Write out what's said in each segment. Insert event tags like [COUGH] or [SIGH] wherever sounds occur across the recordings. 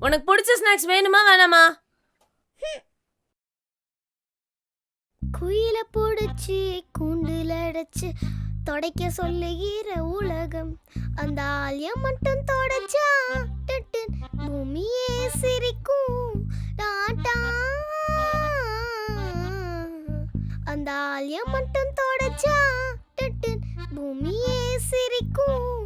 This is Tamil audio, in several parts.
உனக்கு பிடிச்ச ஸ்நாக்ஸ் வேணுமா வேணாமா? குயில பிடிச்சி கூண்டுல அடைச்சு தொடைக்க சொல்லுகிற உலகம். அந்த ஆலியா மட்டும் தொடச்சா பூமியே சிரிக்கும். டாட்டா. அந்த ஆலியா மட்டும் தொடச்சா பூமியே சிரிக்கும்.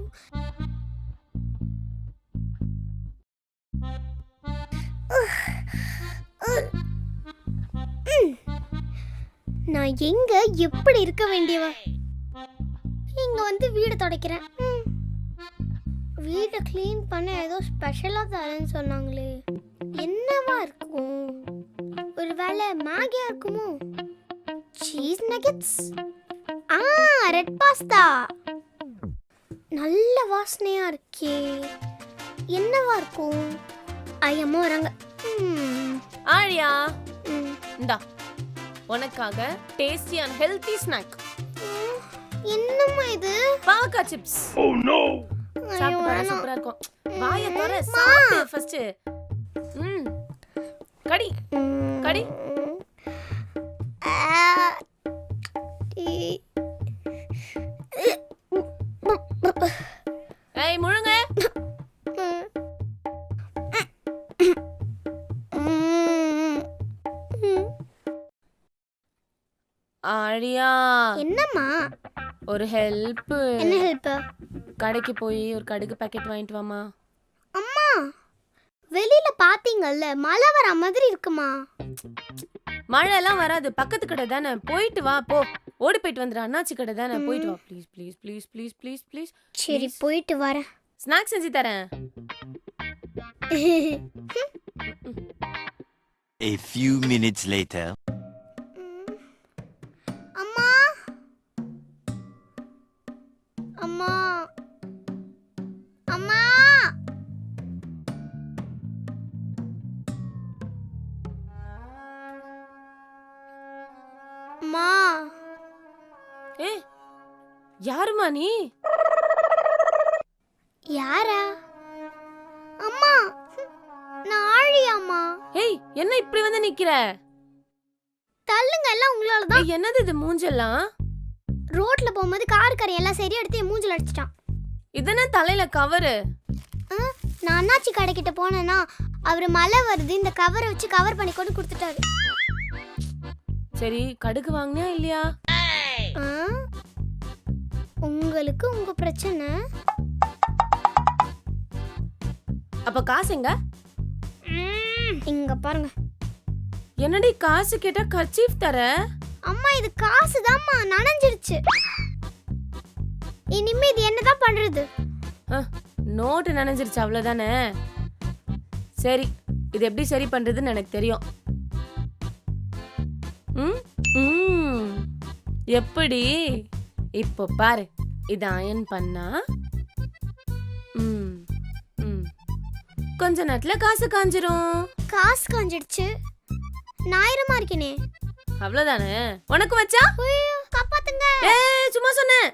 நான் எங்க எப்படி இருக்க வேண்டியவ? இங்க வந்து வீடு துடைக்கிறேன். ம். வீட்டை க்ளீன் பண்ண ஏதோ ஸ்பெஷலாக தரேன்னு சொன்னாங்களே. என்னவா இருக்கும்? ஒருவேளை மேகியா இருக்குமோ? சீஸ் நகெட்ஸ் ஆ ரெட் பாஸ்தா நல்ல வாசனையா இருக்கே. என்னவா இருக்கும்? ஐயம்மா வராங்க ஆழியா. இந்தா. உனக்காக டேஸ்டி அண்ட் ஹெல்தி ஸ்நாக் என்னம்மா இது? பாவக்காய் சிப்ஸ் ஐயோ, சாப்பிட்டு பாரு வேணாம். சூப்பரா இருக்கும். வாய தர ம்மா. சாப்பிட்டு ஃபர்ஸ்ட் ம். கடி. ம். கடி. ஆழியா என்னம்மா? ஒரு ஹெல்ப் என்ன ஹெல்ப் கடைக்கு போய் ஒரு கடுகு பாக்கெட் வாங்கிட்டு வாமா அம்மா வெளியில பாத்தீங்கல்ல மழை வர மாதிரி இருக்குமா? மழை எல்லாம் வராது பக்கத்து கடை தானே. போயிட்டு வா போ. ஓடி போயிட்டு வந்துடு அண்ணாச்சி கடை தானே. போயிட்டு வா please please please please please please சரி Please. போயிட்டு வரேன் ஸ்நாக்ஸ் செஞ்சு தரேன். [LAUGHS] A few minutes later. அம்மா. அம்மா. அம்மா. ஏ யாருமா நீ? யாரா? அம்மா நான் ஆழியாம்மா. ஏய் என்ன இப்படி வந்து நிக்கிற? தள்ளுங்க எல்லாம் உங்களால தான். என்னது இது மூஞ்செல்லாம்? ரோட்ல போகும்போது கார் கரை எல்லாம் சரி எடுத்து என் மூஞ்சில அடிச்சிட்டான். இதென்ன தலையில கவரு? நான் அண்ணாச்சி கடைக்கிட்ட போனேன்னா அவர் மழை வருது இந்த கவரை வச்சு கவர் பண்ணி கொண்டு கொடுத்துட்டாரு. சரி கடுகு வாங்கினியா இல்லையா? ஆ? உங்களுக்கு உங்க பிரச்சனை? அப்ப காசு எங்க? ம், இங்க பாருங்க. என்னடி காசு கேட்டா கர்ச்சீஃப் தர அம்மா இது காசு தான்மா நனைஞ்சிருச்சு. இனிமே இது என்னதான் பண்றது? நோட்டு நனைஞ்சிருச்சு அவ்வளவுதானே? சரி இது எப்படி சரி பண்றதுன்னு எனக்கு தெரியும். ம்? ம். எப்படி? இப்போ பாரு இதை அயன் பண்ணா? ம், ம். கொஞ்ச நேரத்துல காசு காஞ்சிரும். காசு காஞ்சிடுச்சு. ஞாயிரமா இருக்கேனே. அவ்வளவுதானே? உனக்கு வச்சா? காப்பாத்துங்க. ஏய் சும்மா சொன்னேன்